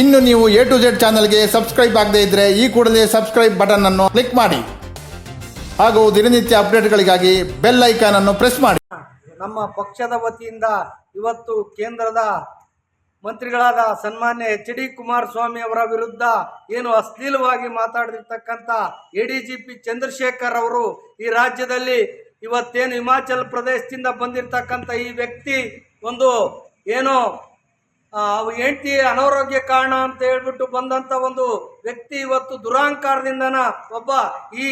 ಇನ್ನು ನೀವು A to Z ಚಾನಲ್ಗೆ ಸಬ್ಸ್ಕ್ರೈಬ್ ಆಗದೇ ಇದ್ದರೆ ಈ ಕೂಡಲೇ ಸಬ್ಸ್ಕ್ರೈಬ್ ಬಟನ್ ಅನ್ನು ಕ್ಲಿಕ್ ಮಾಡಿ. ಹಾಗೂ ದಿನನಿತ್ಯ ಅಪ್ಡೇಟ್ಗಳಿಗಾಗಿ ಬೆಲ್ ಐಕಾನ್ ಅನ್ನು ಪ್ರೆಸ್ ಮಾಡಿ. ನಮ್ಮ ಪಕ್ಷದ ವತಿಯಿಂದ ಇವತ್ತು ಕೇಂದ್ರದ ಮಂತ್ರಿಗಳಾದ ಸನ್ಮಾನ್ಯ ಎಚ್ ಡಿ ಕುಮಾರಸ್ವಾಮಿ ಅವರ ವಿರುದ್ಧ ಏನು ಅಶ್ಲೀಲವಾಗಿ ಮಾತಾಡಿರ್ತಕ್ಕಂಥ A D G P Chandrashekhar ಅವರು ಈ ರಾಜ್ಯದಲ್ಲಿ ಇವತ್ತೇನು ಹಿಮಾಚಲ ಪ್ರದೇಶದಿಂದ ಬಂದಿರತಕ್ಕಂಥ ಈ ವ್ಯಕ್ತಿ ಒಂದು ಏನು ಹೆಂಡತಿ ಅನಾರೋಗ್ಯ ಕಾರಣ ಅಂತ ಹೇಳ್ಬಿಟ್ಟು ಬಂದಂಥ ಒಂದು ವ್ಯಕ್ತಿ ಇವತ್ತು ದುರಾಂಕಾರದಿಂದನ ಒಬ್ಬ ಈ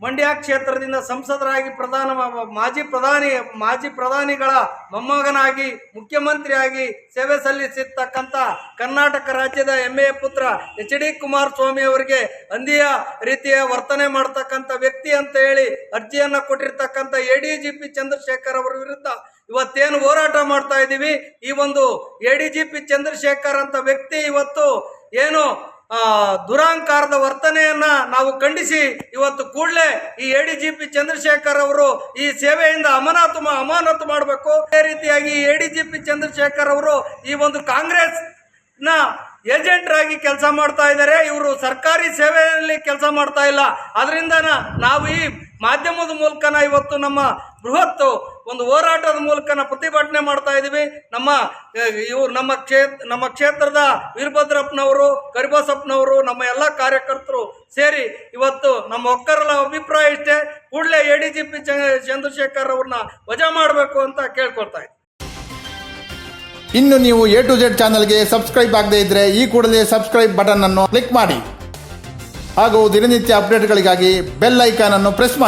ಮಂಡ್ಯ ಕ್ಷೇತ್ರದಿಂದ ಸಂಸದರಾಗಿ ಪ್ರಧಾನ ಮಾಜಿ ಪ್ರಧಾನಿ, ಮಾಜಿ ಪ್ರಧಾನಿಗಳ ಮೊಮ್ಮಗನಾಗಿ, ಮುಖ್ಯಮಂತ್ರಿಯಾಗಿ ಸೇವೆ ಸಲ್ಲಿಸಿರ್ತಕ್ಕಂಥ ಕರ್ನಾಟಕ ರಾಜ್ಯದ ಹೆಮ್ಮೆಯ ಪುತ್ರ ಎಚ್ ಡಿ ಕುಮಾರಸ್ವಾಮಿ ಅವರಿಗೆ ಅಂದಿಯ ರೀತಿಯ ವರ್ತನೆ ಮಾಡ್ತಕ್ಕಂಥ ವ್ಯಕ್ತಿ ಅಂತ ಹೇಳಿ ಅರ್ಜಿಯನ್ನ ಕೊಟ್ಟಿರ್ತಕ್ಕಂಥ A D G P Chandrashekhar ಅವರ ವಿರುದ್ಧ ಇವತ್ತೇನು ಹೋರಾಟ ಮಾಡ್ತಾ ಇದ್ದೀವಿ? ಈ ಒಂದು A D G P Chandrashekhar ಅಂತ ವ್ಯಕ್ತಿ ಇವತ್ತು ಏನು ದುರಾಂಕಾರದ ವರ್ತನೆಯನ್ನ ನಾವು ಖಂಡಿಸಿ ಇವತ್ತು ಕೂಡಲೇ ಈ A D G P Chandrashekhar ಅವರು ಈ ಸೇವೆಯಿಂದ ಅಮಾನತು ಅಮಾನತು ಮಾಡಬೇಕು. ಅದೇ ರೀತಿಯಾಗಿ A D G P Chandrashekhar ಅವರು ಈ ಒಂದು ಕಾಂಗ್ರೆಸ್ನ ಏಜೆಂಟ್ರಾಗಿ ಕೆಲಸ ಮಾಡ್ತಾ ಇದ್ದಾರೆ. ಇವರು ಸರ್ಕಾರಿ ಸೇವೆಯಲ್ಲಿ ಕೆಲಸ ಮಾಡ್ತಾ ಇಲ್ಲ. ಅದರಿಂದ ನಾವು ಈ ಮಾಧ್ಯಮದ ಮೂಲಕನ ಇವತ್ತು ನಮ್ಮ ಬೃಹತ್ ಒಂದು ಹೋರಾಟದ ಮೂಲಕನ ಪ್ರತಿಭಟನೆ ಮಾಡ್ತಾ ಇದ್ದೀವಿ ನಮ್ಮ ಇವರು ನಮ್ಮ ಕ್ಷೇತ್ರ ನಮ್ಮ ಕ್ಷೇತ್ರದ ವೀರಭದ್ರಪ್ಪನವರು ಕರಿಬಸಪ್ಪನವರು ನಮ್ಮ ಎಲ್ಲ ಕಾರ್ಯಕರ್ತರು ಸೇರಿ ಇವತ್ತು ನಮ್ಮ ಒಕ್ಕರಲ ಅಭಿಪ್ರಾಯ ಇಷ್ಟೇ. ಕೂಡಲೇ A D G P Chandrashekhar ಅವ್ರನ್ನ ವಜಾ ಮಾಡಬೇಕು ಅಂತ ಕೇಳ್ಕೊಳ್ತಾ ಇನ್ನು ನೀವು ಎ ಟು ಜೆಡ್ ಚಾನಲ್ಗೆ ಸಬ್ಸ್ಕ್ರೈಬ್ ಆಗದೇ ಇದ್ದರೆ ಈ ಕೂಡಲೇ ಸಬ್ಸ್ಕ್ರೈಬ್ ಬಟನ್ ಅನ್ನು ಕ್ಲಿಕ್ ಮಾಡಿ. ಹಾಗೂ ದಿನನಿತ್ಯ ಅಪ್ಡೇಟ್ಗಳಿಗಾಗಿ ಬೆಲ್ ಐಕಾನ್ ಅನ್ನು ಪ್ರೆಸ್ ಮಾಡಿ.